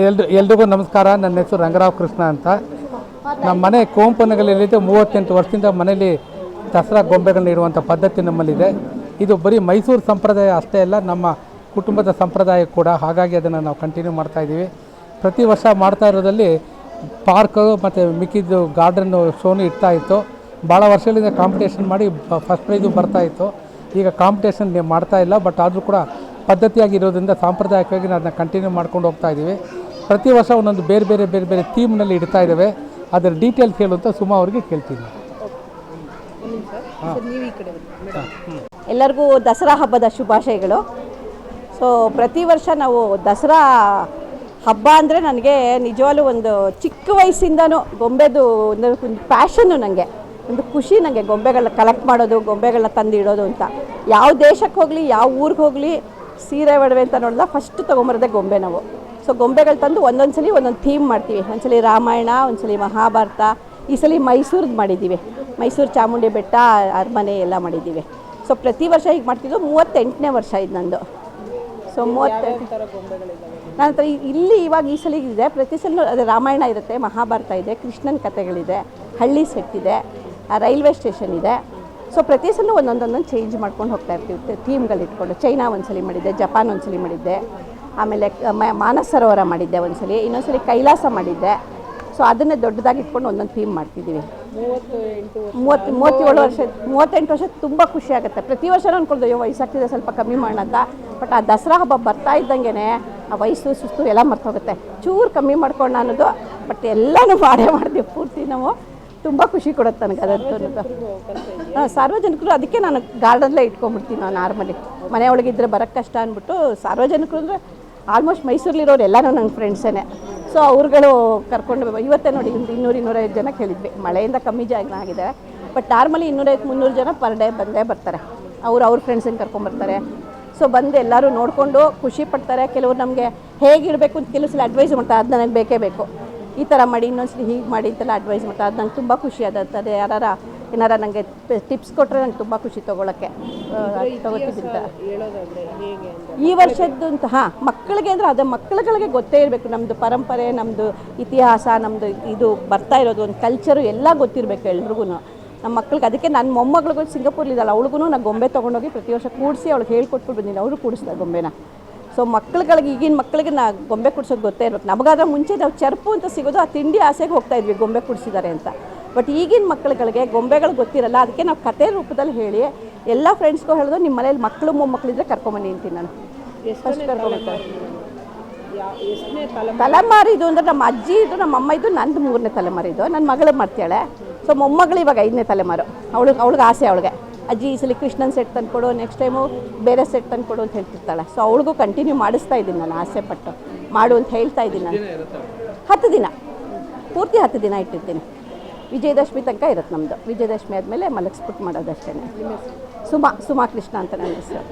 ಎಲ್ರು ಎಲ್ರಿಗೂ ನಮಸ್ಕಾರ. ನನ್ನ ಹೆಸರು ರಂಗರಾವ್ ಕೃಷ್ಣ ಅಂತ. ನಮ್ಮ ಮನೆ ಕೋಂಪನಗಲ್ಲಿದ್ದು ಮೂವತ್ತೆಂಟು ವರ್ಷದಿಂದ ಮನೆಯಲ್ಲಿ ದಸರಾ ಗೊಂಬೆಗಳನ್ನ ಇಡುವಂಥ ಪದ್ಧತಿ ನಮ್ಮಲ್ಲಿದೆ. ಇದು ಬರೀ ಮೈಸೂರು ಸಂಪ್ರದಾಯ ಅಷ್ಟೇ ಅಲ್ಲ, ನಮ್ಮ ಕುಟುಂಬದ ಸಂಪ್ರದಾಯ ಕೂಡ. ಹಾಗಾಗಿ ಅದನ್ನು ನಾವು ಕಂಟಿನ್ಯೂ ಮಾಡ್ತಾ ಇದ್ದೀವಿ. ಪ್ರತಿ ವರ್ಷ ಮಾಡ್ತಾ ಇರೋದಲ್ಲಿ ಪಾರ್ಕು ಮತ್ತು ಮಿಕ್ಕಿದ್ದು ಗಾರ್ಡನ್ನು ಶೋನು ಇಡ್ತಾ ಇತ್ತು. ಭಾಳ ವರ್ಷಗಳಿಂದ ಕಾಂಪಿಟೇಷನ್ ಮಾಡಿ ಫಸ್ಟ್ ಪ್ರೈಸು ಬರ್ತಾ ಇತ್ತು. ಈಗ ಕಾಂಪಿಟೇಷನ್ ಮಾಡ್ತಾ ಇಲ್ಲ ಬಟ್ ಆದರೂ ಕೂಡ ಪದ್ಧತಿಯಾಗಿರೋದ್ರಿಂದ ಸಾಂಪ್ರದಾಯಿಕವಾಗಿ ನಾವು ಅದನ್ನ ಕಂಟಿನ್ಯೂ ಮಾಡ್ಕೊಂಡು ಹೋಗ್ತಾ ಇದ್ದೀವಿ. ಪ್ರತಿ ವರ್ಷ ಒಂದೊಂದು ಬೇರೆ ಬೇರೆ ಬೇರೆ ಬೇರೆ ಥೀಮ್ನಲ್ಲಿ ಇಡ್ತಾ ಇದ್ದಾವೆ. ಅದರ ಡೀಟೇಲ್ಸ್ ಹೇಳುವಂತ ಸುಮಾ ಅವರಿಗೆ ಕೇಳ್ತೀನಿ. ಎಲ್ಲರಿಗೂ ದಸರಾ ಹಬ್ಬದ ಶುಭಾಶಯಗಳು. ಸೊ ಪ್ರತಿ ವರ್ಷ ನಾವು ದಸರಾ ಹಬ್ಬ ಅಂದರೆ ನನಗೆ ನಿಜವಾಗ್ಲೂ ಒಂದು ಚಿಕ್ಕ ವಯಸ್ಸಿಂದನೂ ಗೊಂಬೆದು ಒಂದು ಒಂದು ಪ್ಯಾಷನ್ನು ನನಗೆ ಒಂದು ಖುಷಿ ನನಗೆ ಗೊಂಬೆಗಳನ್ನ ಕಲೆಕ್ಟ್ ಮಾಡೋದು ಗೊಂಬೆಗಳನ್ನ ತಂದು ಇಡೋದು ಅಂತ. ಯಾವ ದೇಶಕ್ಕೆ ಹೋಗಲಿ ಯಾವ ಊರಿಗೆ ಹೋಗಲಿ ಸೀರೆ ಒಡವೆ ಅಂತ ನೋಡಿದ ಫಸ್ಟ್ ತೊಗೊಂಬರೋದೇ ಗೊಂಬೆ ನಾವು. ಸೊ ಗೊಂಬೆಗಳು ತಂದು ಒಂದೊಂದು ಸಲ ಒಂದೊಂದು ಥೀಮ್ ಮಾಡ್ತೀವಿ. ಒಂದ್ಸಲಿ ರಾಮಾಯಣ ಒಂದ್ಸಲಿ ಮಹಾಭಾರತ ಈ ಸಲ ಮೈಸೂರ್ದು ಮಾಡಿದ್ದೀವಿ. ಮೈಸೂರು ಚಾಮುಂಡಿ ಬೆಟ್ಟ ಅರಮನೆ ಎಲ್ಲ ಮಾಡಿದ್ದೀವಿ. ಸೊ ಪ್ರತಿ ವರ್ಷ ಈಗ ಮಾಡ್ತಿದ್ದು ಮೂವತ್ತೆಂಟನೇ ವರ್ಷ ಇದು ನಂದು. ಸೊ ಮೂವತ್ತೆಂಟು ನನ್ನ ಹತ್ರ ಇಲ್ಲಿ ಇವಾಗ ಈ ಸಲ ಇದೆ. ಪ್ರತಿ ಸಲ ಅದೇ ರಾಮಾಯಣ ಇರುತ್ತೆ ಮಹಾಭಾರತ ಇದೆ ಕೃಷ್ಣನ ಕಥೆಗಳಿದೆ ಹಳ್ಳಿ ಸೆಟ್ ಇದೆ ಆ ರೈಲ್ವೆ ಸ್ಟೇಷನ್ ಇದೆ. ಸೊ ಪ್ರತಿ ಸಲ ಒಂದೊಂದೊಂದೊಂದು ಚೇಂಜ್ ಮಾಡ್ಕೊಂಡು ಹೋಗ್ತಾ ಇರ್ತೀವಿ. ಥೀಮ್ಗಳು ಇಟ್ಕೊಂಡು. ಚೈನಾ ಒಂದ್ಸಲಿ ಮಾಡಿದ್ದೆ ಜಪಾನ್ ಒಂದ್ಸಲಿ ಮಾಡಿದ್ದೆ. ಆಮೇಲೆ ಮಾನಸ ಸರೋವರ ಮಾಡಿದ್ದೆ ಒಂದ್ಸಲಿ. ಇನ್ನೊಂದ್ಸಲಿ ಕೈಲಾಸ ಮಾಡಿದ್ದೆ. ಸೊ ಅದನ್ನೇ ದೊಡ್ಡದಾಗಿ ಇಟ್ಕೊಂಡು ಒಂದೊಂದು ಥೀಮ್ ಮಾಡ್ತಿದ್ದೀವಿ. ಮೂವತ್ತು, ಮೂವತ್ತೇಳು ವರ್ಷ, ಮೂವತ್ತೆಂಟು ವರ್ಷ ತುಂಬ ಖುಷಿ ಆಗುತ್ತೆ. ಪ್ರತಿ ವರ್ಷ ಅನ್ಕೊಳ್ದು, ಅಯ್ಯೋ, ವಯಸ್ಸಾಗ್ತಿದೆ ಸ್ವಲ್ಪ ಕಮ್ಮಿ ಮಾಡೋಣ. ಬಟ್ ಆ ದಸರಾ ಹಬ್ಬ ಬರ್ತಾ ಇದ್ದಂಗೆ ಆ ವಯಸ್ಸು, ಸುಸ್ತು ಎಲ್ಲ ಮರ್ತೋಗುತ್ತೆ. ಚೂರು ಕಮ್ಮಿ ಮಾಡ್ಕೊಂಡು ಅನ್ನೋದು ಬಟ್ ಎಲ್ಲನೂ ಮಾಡೇ ಮಾಡ್ತೀವಿ. ಪೂರ್ತಿ ನಾವು ತುಂಬ ಖುಷಿ ಕೊಡುತ್ತೆ ನನಗೆ ಅದಂತೂ ಹಾಂ ಸಾರ್ವಜನಿಕರು ಅದಕ್ಕೆ ನಾನು ಗಾರ್ಡನ್ಲೇ ಇಟ್ಕೊಂಡ್ಬಿಡ್ತೀನಿ ನಾನು ನಾರ್ಮಲಿ ಮನೆಯೊಳಗಿದ್ರೆ ಬರೋಕ್ಕೆ ಕಷ್ಟ ಅಂದ್ಬಿಟ್ಟು ಸಾರ್ವಜನಿಕರು ಅಂದರೆ ಆಲ್ಮೋಸ್ಟ್ ಮೈಸೂರಲ್ಲಿರೋರು ಎಲ್ಲರೂ ನನ್ನ ಫ್ರೆಂಡ್ಸೇ ಸೊ ಅವ್ರುಗಳು ಕರ್ಕೊಂಡು ಇವತ್ತೇ ನೋಡಿ ಒಂದು ಇನ್ನೂರು ಇನ್ನೂರೈದು ಜನ ಕೇಳಿದ್ವಿ. ಮಳೆಯಿಂದ ಕಮ್ಮಿ ಜಾಗ ಆಗಿದೆ. ಬಟ್ ನಾರ್ಮಲಿ ಇನ್ನೂರೈದು ಮುನ್ನೂರು ಜನ ಪರ್ ಡೇ ಬಂದೇ ಬರ್ತಾರೆ. ಅವ್ರು ಅವ್ರ ಫ್ರೆಂಡ್ಸನ್ನು ಕರ್ಕೊಂಬರ್ತಾರೆ ಸೊ ಬಂದು ಎಲ್ಲರೂ ನೋಡಿಕೊಂಡು ಖುಷಿ ಪಡ್ತಾರೆ. ಕೆಲವರು ನಮಗೆ ಹೇಗಿರಬೇಕು ಅಂತ ಕೆಲವು ಸಲ ಅಡ್ವೈಸ್ ಮಾಡ್ತಾರೆ. ಅದು ನನಗೆ ಬೇಕೇ ಬೇಕು. ಈ ಥರ ಮಾಡಿ ಇನ್ನೊಂದ್ಸಲಿ ಹೀಗೆ ಮಾಡಿ ಅಂತೆಲ್ಲ ಅಡ್ವೈಸ್ ಮಾಡ್ತಾರೆ ಅದು ನಂಗೆ ತುಂಬ ಖುಷಿ ಆಗುತ್ತೆ ಯಾರು ಏನಾರ ನನಗೆ ಟಿಪ್ಸ್ ಕೊಟ್ಟರೆ ನಂಗೆ ತುಂಬ ಖುಷಿ ತೊಗೊಳಕ್ಕೆ. ತೊಗೋತಿದ್ದ ಈ ವರ್ಷದ್ದು ಅಂತ. ಹಾಂ ಮಕ್ಕಳಿಗೆ ಅಂದರೆ ಅದು ಮಕ್ಕಳುಗಳಿಗೆ ಗೊತ್ತೇ ಇರಬೇಕು. ನಮ್ಮದು ಪರಂಪರೆ ನಮ್ಮದು ಇತಿಹಾಸ ನಮ್ಮದು ಇದು ಬರ್ತಾ ಇರೋದು ಒಂದು ಕಲ್ಚರು ಎಲ್ಲ ಗೊತ್ತಿರಬೇಕು ಎಲ್ರಿಗೂ ನಮ್ಮ ಮಕ್ಳಿಗೆ ಅದಕ್ಕೆ ನನ್ನ ಮೊಮ್ಮಗಳಿಗೂ ಸಿಂಗಾಪುರ್ಲಿದ್ದಲ್ಲ ಅವಳಿಗೂ ನಾನು ಗೊಂಬೆ ತೊಗೊಂಡೋಗಿ ಪ್ರತಿ ವರ್ಷ ಕೂಡಿಸಿ ಅವಳಿಗೆ ಹೇಳ್ಕೊಟ್ಬಿಟ್ಟು ಬಂದಿಲ್ಲ ಅವರು ಕೂಡಿಸ್ತಾರೆ ಗೊಂಬೆನ. ಸೊ ಮಕ್ಳುಗಳಿಗೆ ಈಗಿನ ಮಕ್ಕಳಿಗೆ ನಾ ಗೊಂಬೆ ಕುಡ್ಸೋದು ಗೊತ್ತೇ ಇರಬೇಕು ನಮಗಾದ್ರೆ ಮುಂಚೆ ನಾವು ಚರ್ಪು ಅಂತ ಸಿಗೋದು ಆ ತಿಂಡಿ ಆಸೆಗೆ ಹೋಗ್ತಾ ಇದ್ವಿ ಗೊಂಬೆ ಕುಡಿಸಿದ್ದಾರೆ ಅಂತ. ಬಟ್ ಈಗಿನ ಮಕ್ಕಳುಗಳಿಗೆ ಗೊಂಬೆಗಳು ಗೊತ್ತಿರಲ್ಲ ಅದಕ್ಕೆ ನಾವು ಕತೆ ರೂಪದಲ್ಲಿ ಹೇಳಿ ಎಲ್ಲ ಫ್ರೆಂಡ್ಸ್ಗೂ ಹೇಳಿದ್ರು ನಿಮ್ಮ ಮನೇಲಿ ಮಕ್ಕಳು ಮೊಮ್ಮಕ್ಕಳಿದ್ರೆ ಕರ್ಕೊಂಬನ್ನಿ ಅಂತೀನಿ ನಾನು. ಫಸ್ಟ್ ಕರ್ಕೊಂಬರ್ತಾರೆ ತಲೆಮಾರಿದು ಅಂದರೆ ನಮ್ಮ ಅಜ್ಜಿ ಇದು ನಮ್ಮ ಅಮ್ಮ ಇದು ನಂದು ಮೂರನೇ ತಲೆಮಾರಿದು ನನ್ನ ಮಗಳು ಮಾಡ್ತಾಳೆ ಸೊ ಮೊಮ್ಮಗಳು ಇವಾಗ ಐದನೇ ತಲೆಮಾರು. ಅವಳಿಗೆ ಅವಳಿಗೆ ಆಸೆ ಅವಳಿಗೆ. ಅಜ್ಜಿ ಈ ಸಲ ಕೃಷ್ಣನ್ ಸೆಟ್ ತಂದುಕೊಡು ನೆಕ್ಸ್ಟ್ ಟೈಮು ಬೇರೆ ಸೆಟ್ ತಂದ್ಕೊಡು ಅಂತ ಹೇಳ್ತಿರ್ತಾಳೆ. ಸೊ ಅವಳಿಗೂ ಕಂಟಿನ್ಯೂ ಮಾಡಿಸ್ತಾ ಇದ್ದೀನಿ ನಾನು ಆಸೆ ಪಟ್ಟು. ಮಾಡು ಅಂತ ಹೇಳ್ತಾ ಇದ್ದೀನಿ ನಾನು. ಹತ್ತು ದಿನ. ಪೂರ್ತಿ ಹತ್ತು ದಿನ ಇಟ್ಟಿರ್ತೀನಿ. ವಿಜಯದಶಮಿ ತನಕ ಇರುತ್ತೆ ನಮ್ಮದು ವಿಜಯದಶಮಿ ಆದಮೇಲೆ ಮಲಗಿಸ್ಬಿಟ್ಟು ಮಾಡೋದಷ್ಟೇ ಸುಮಾ ಸುಮಾ ಕೃಷ್ಣ ಅಂತ ನನ್ನ ಹೆಸರು.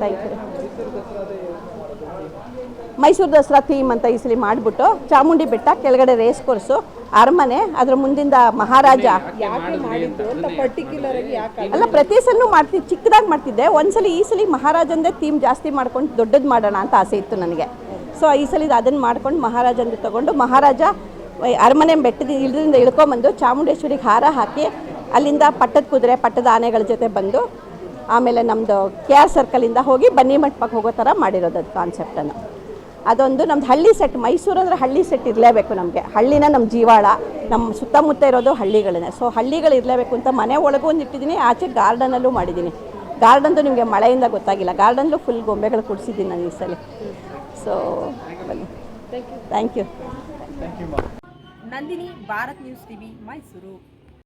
Thank you Mysuru Dasara theme ಅಂತ ಈ ಸಲ ಮಾಡಿಬಿಟ್ಟು ಚಾಮುಂಡಿ ಬೆಟ್ಟ ಕೆಳಗಡೆ ರೇಸ್ ಕೋರ್ಸು ಅರಮನೆ ಅದ್ರ ಮುಂದಿಂದ ಮಹಾರಾಜ. ಅಲ್ಲ ಪ್ರತಿ ಸಲ ಮಾಡ್ತಿದ್ದೆ ಚಿಕ್ಕದಾಗಿ ಮಾಡ್ತಿದ್ದೆ. ಒಂದ್ಸಲಿ ಈ ಸಲ ಮಹಾರಾಜಂದೇ ಥೀಮ್ ಜಾಸ್ತಿ ಮಾಡ್ಕೊಂಡು ದೊಡ್ಡದು ಮಾಡೋಣ ಅಂತ ಆಸೆ ಇತ್ತು ನನಗೆ. ಸೊ ಈ ಸಲ ಅದನ್ನು ಮಾಡ್ಕೊಂಡು ಮಹಾರಾಜಂದು ತಗೊಂಡು ಮಹಾರಾಜ ಅರಮನೆ ಬೆಟ್ಟದ ಇಳಿದ್ರಿಂದ ಇಳ್ಕೊಂಬಂದು ಚಾಮುಂಡೇಶ್ವರಿಗೆ ಹಾರ ಹಾಕಿ ಅಲ್ಲಿಂದ ಪಟ್ಟದ ಕುದುರೆ ಪಟ್ಟದ ಆನೆಗಳ ಜೊತೆ ಬಂದು ಆಮೇಲೆ ನಮ್ಮದು ಕೆ ಆರ್ ಸರ್ಕಲಿಂದ ಹೋಗಿ ಬನ್ನಿ ಮಂಟಪಕ್ಕೆ ಹೋಗೋ ಥರ ಮಾಡಿರೋದು ಅದು ಕಾನ್ಸೆಪ್ಟನ್ನು ಅದೊಂದು ನಮ್ದು ಹಳ್ಳಿ ಸೆಟ್ ಮೈಸೂರು ಅಂದರೆ ಹಳ್ಳಿ ಸೆಟ್ ಇರಲೇಬೇಕು ನಮಗೆ. ಹಳ್ಳಿನ ನಮ್ಮ ಜೀವಾಳ ನಮ್ಮ ಸುತ್ತಮುತ್ತ ಇರೋದು ಹಳ್ಳಿಗಳನ್ನೇ. ಸೊ ಹಳ್ಳಿಗಳು ಇರಲೇಬೇಕು ಅಂತ ಮನೆ ಒಳಗೂ ಒಂದು ಇಟ್ಟಿದ್ದೀನಿ ಆಚೆ ಗಾರ್ಡನಲ್ಲೂ ಮಾಡಿದ್ದೀನಿ. ಗಾರ್ಡನ್ದು ನಿಮಗೆ ಮಳೆಯಿಂದ ಗೊತ್ತಾಗಿಲ್ಲ. ಗಾರ್ಡನ್ಲು ಫುಲ್ ಗೊಂಬೆಗಳು ಕುಡಿಸಿದ್ದೀನಿ ನಾನು ಈ ಸಲ. ಸೊ ಬನ್ನಿ. Thank you Nandini Bharat news TV Mysuru.